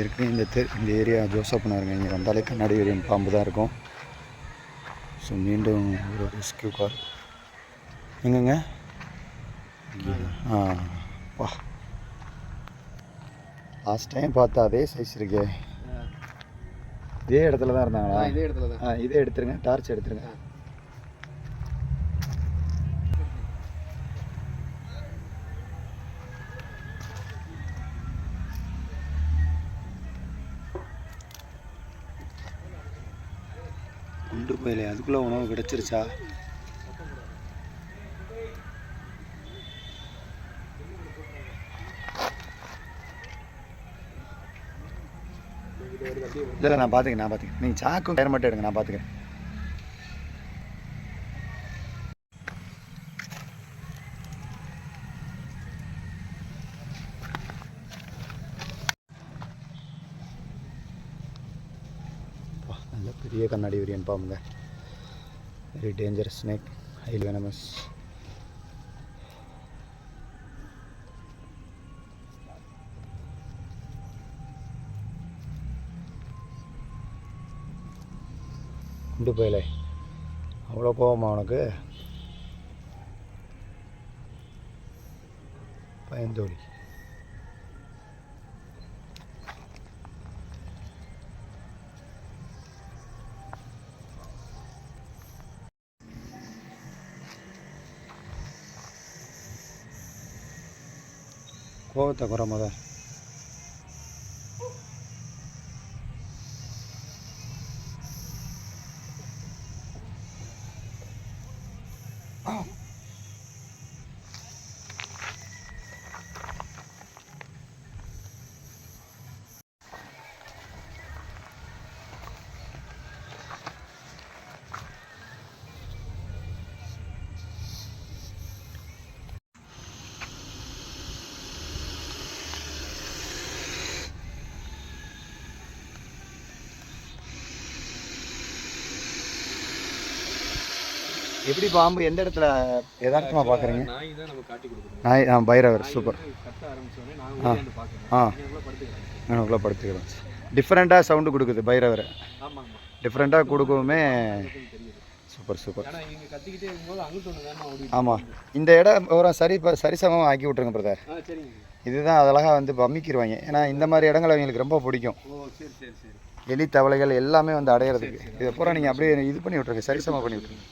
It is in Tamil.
ஏற்கனவே இந்த தெரு இந்த ஏரியா ஜோசப்னாருங்க இங்கே வந்தாலே கண்ணாடி வெறியன் பாம்பு தான் இருக்கும். ஸோ மீண்டும் ஒரு ரெஸ்கியூ கார் எங்கங்க. ஆ வா. லாஸ்ட் டைம் பார்த்தா அதே சைஸ் இருக்கே. இதே இடத்துல தான் இருந்தாங்களா? இதே இடத்துல தான். இதே எடுத்துருங்க டார்ச் எடுத்துருங்க. கொண்டு போயில அதுக்குள்ளே உணவு கிடச்சிருச்சா? இல்லை நான் பார்த்துக்கிறேன் நான் பார்த்துக்கிறேன் நீங்கள் சாக்கும் டயர் மட்டும் எடுங்க நான் பார்த்துக்கிறேன் பெரிய கண்ணாடி விரியன் பாம்புங்க very dangerous snake highly venomous கொண்டு போயலே. அவ்வளோ கோவமா உனக்கு? பயந்தோடி. ಹೋಗುತ್ತೆ ಬರಮದ Oh. எப்படி பாம்பு எந்த இடத்துல யதார்த்தமாக பார்க்குறீங்க நாய் ஆ பைரவர் சூப்பர். ஆ. ஆ. எனக்குள்ளே படுத்துக்கிறோம் டிஃப்ரெண்ட்டாக சவுண்டு கொடுக்குது பைரவர். டிஃப்ரெண்ட்டாக கொடுக்கவுமே சூப்பர் சூப்பர். ஆமாம் இந்த இடம் ஒரு சரி இப்போ சரிசமமாக ஆக்கி விட்ருங்க பிரதர். இதுதான் அதழகாக வந்து பம்மிக்கிடுவாங்க ஏன்னா இந்த மாதிரி இடங்கள் அவங்களுக்கு ரொம்ப பிடிக்கும். எலி தவளைகள் எல்லாமே வந்து அடையிறதுக்கு. இதை பூரா நீங்கள் அப்படியே இது பண்ணி விட்ருங்க சரிசமமாக பண்ணி விட்ருங்க